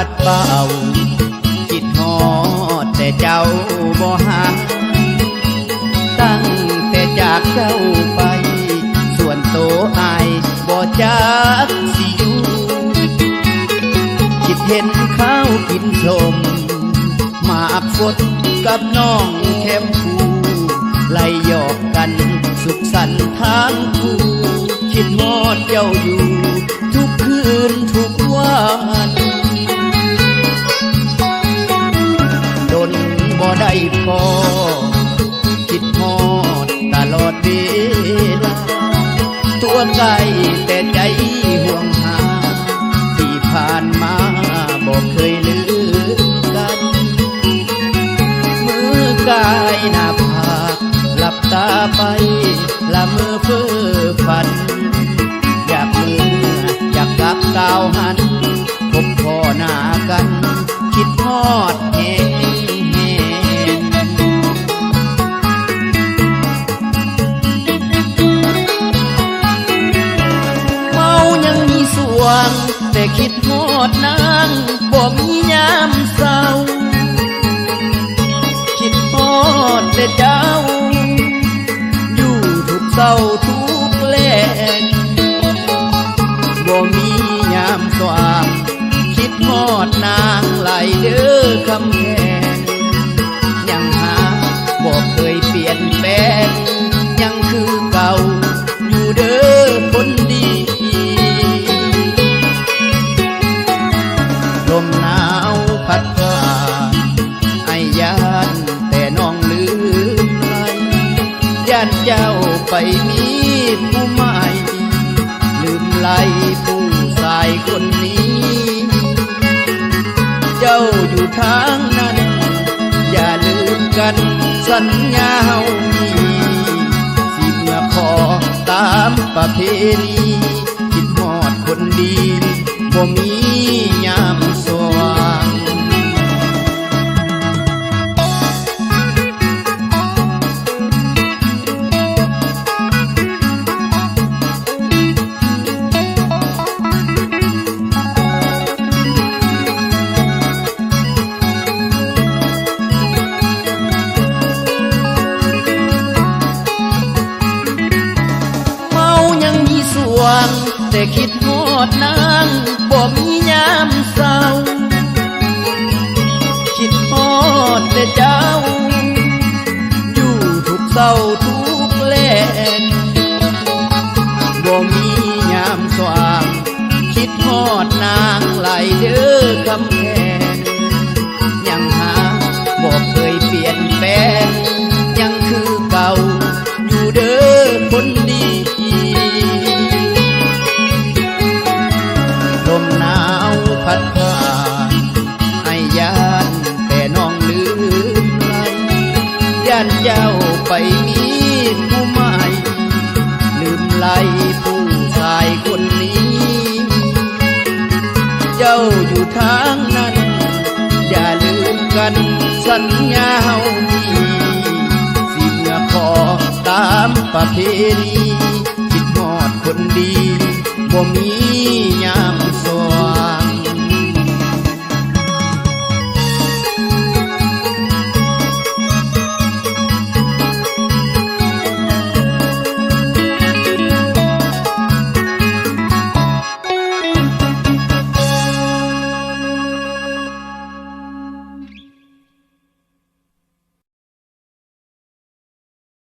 พัดเป่าคิดหอดแต่เจ้าบ่หาตั้งแต่จากเจ้าไป ส่วนโตไอาบ่จักสิอยู่คิดเห็นข้าวกินชมมากฝนกับน้องแคมพูไล่หยอกกันสุขสันต์ทางคู่คิดหอดเจ้าอยู่ ทุกคืนทุกวัน พอคิดฮอดตลอดเวลา ตัวไกลแต่ใจห่วงหา ที่ผ่านมาบอกเคยลืมกัน มือกายหน้าผากหลับตาไปละเมื่อเพ้อฝัน อยากมืออยากกลับกาวหัน พบพ่อหน้ากัน คิดทอดแหง คิดทอดนางบ่มียามเศร้า คิดทอดแต่เจ้า อยู่ทุกเศร้า ย่านเจ้าไปมีผู้ใหม่ลืมไหลผู้ชายคนนี้ เจ้าอยู่ทางนั้น อย่าลืมกันสัญญาเฮามีสิเมื่อขอตามประเพณีคิดหอดคนดีบ่มี แต่คิดทอดนางบ่มียามเศร้า คิดทอดแต่เจ้า อยู่ทุกเศร้าทุกแลงบ่มียามสว่าง คิดทอดนางไหลเด้อคำแพงยังหาบอกเคยเปลี่ยน ไหลผู้ชายคนนี้ เจ้าอยู่ทางนั้น อย่าลืมกันสัญญาเฮามีสิเมื่อขอตามประเพณีคิดหอดคนดีบ่มียาม